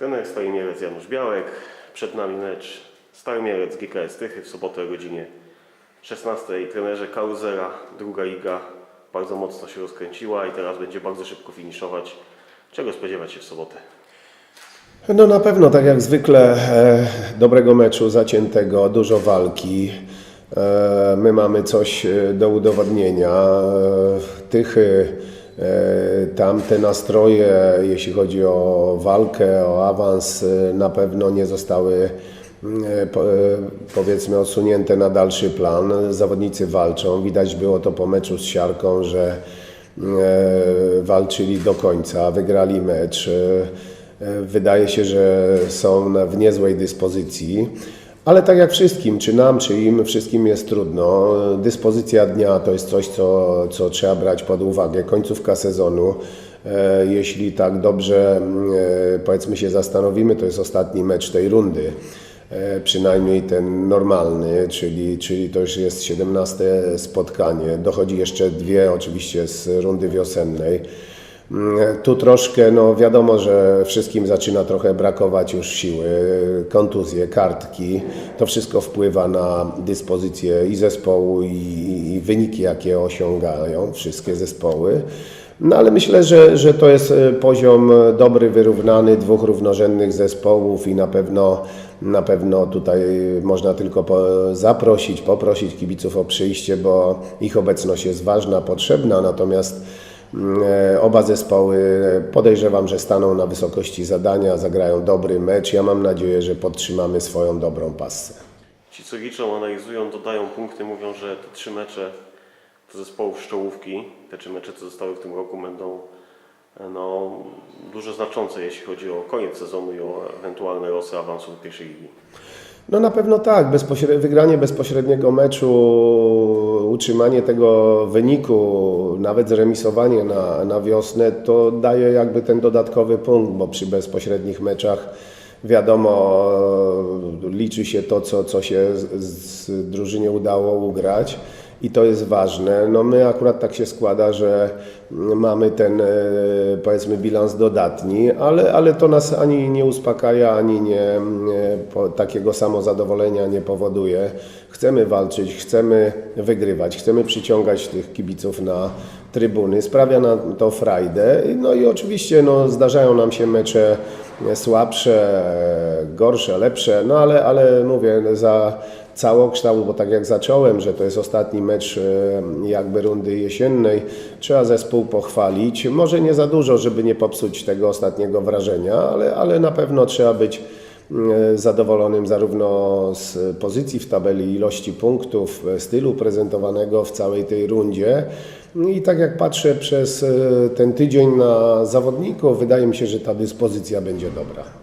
Trener Stary Mielec Janusz Białek. Przed nami mecz Stary Mielec GKS Tychy w sobotę o godzinie 16. Trenerze Karuzera, druga liga bardzo mocno się rozkręciła i teraz będzie bardzo szybko finiszować. Czego spodziewać się w sobotę? No na pewno, tak jak zwykle, e, dobrego meczu, zaciętego, dużo walki. E, my mamy coś e, do udowodnienia. Tychy, e, tamte nastroje, jeśli chodzi o walkę, o awans, e, na pewno nie zostały e, po- powiedzmy osunięte na dalszy plan. Zawodnicy walczą. Widać było to po meczu z Siarką, że walczyli do końca, wygrali mecz. Wydaje się, że są w niezłej dyspozycji, ale tak jak wszystkim, czy nam, czy im, wszystkim jest trudno. Dyspozycja dnia to jest coś, co, co trzeba brać pod uwagę. Końcówka sezonu. E, Jeśli tak dobrze mm, e, powiedzmy się zastanowimy, to jest ostatni mecz tej rundy. E, Przynajmniej ten normalny, czyli, czyli to już jest 17 spotkanie. Dochodzi jeszcze dwie oczywiście z rundy wiosennej. Mm, Tu troszkę, no wiadomo, że wszystkim zaczyna trochę brakować już siły, kontuzje, kartki. To wszystko wpływa na dyspozycję i zespołu, i, i wyniki, jakie osiągają wszystkie zespoły. No ale myślę, że, że to jest e, poziom e, dobry, wyrównany, dwóch równorzędnych zespołów i na pewno, na pewno tutaj można tylko po, zaprosić, poprosić kibiców o przyjście, bo ich obecność jest ważna, potrzebna, natomiast E, Oba zespoły e, podejrzewam, że staną na wysokości zadania, zagrają dobry mecz. Ja mam nadzieję, że podtrzymamy swoją dobrą passę. Ci, co liczą, analizują, dodają punkty, mówią, że te trzy mecze to zespołów z czołówki, te trzy mecze, co zostały w tym roku, będą e, no, dużo znaczące, jeśli chodzi o koniec sezonu i o ewentualne losy awansu do pierwszej ligi. No na pewno tak, bezpośre- wygranie bezpośredniego meczu, utrzymanie tego wyniku, nawet zremisowanie na, na wiosnę, to daje jakby ten dodatkowy punkt, bo przy bezpośrednich meczach wiadomo, liczy się to, co, co się z, z drużynie udało ugrać i to jest ważne. No my akurat tak się składa, że mamy ten e, powiedzmy bilans dodatni, ale, ale to nas ani nie uspokaja, ani nie, nie po, takiego samozadowolenia nie powoduje. Chcemy walczyć, chcemy wygrywać, chcemy przyciągać tych kibiców na trybuny. Sprawia nam to frajdę. No i oczywiście no, zdarzają nam się mecze słabsze, gorsze, lepsze, no ale, ale mówię, za całokształt, bo tak jak zacząłem, że to jest ostatni mecz e, jakby rundy jesiennej, trzeba zespół pochwalić. Może nie za dużo, żeby nie popsuć tego ostatniego wrażenia, ale, ale na pewno trzeba być e, zadowolonym zarówno z pozycji w tabeli, ilości punktów, e, stylu prezentowanego w całej tej rundzie. I tak jak patrzę przez ten tydzień na zawodników, wydaje mi się, że ta dyspozycja będzie dobra.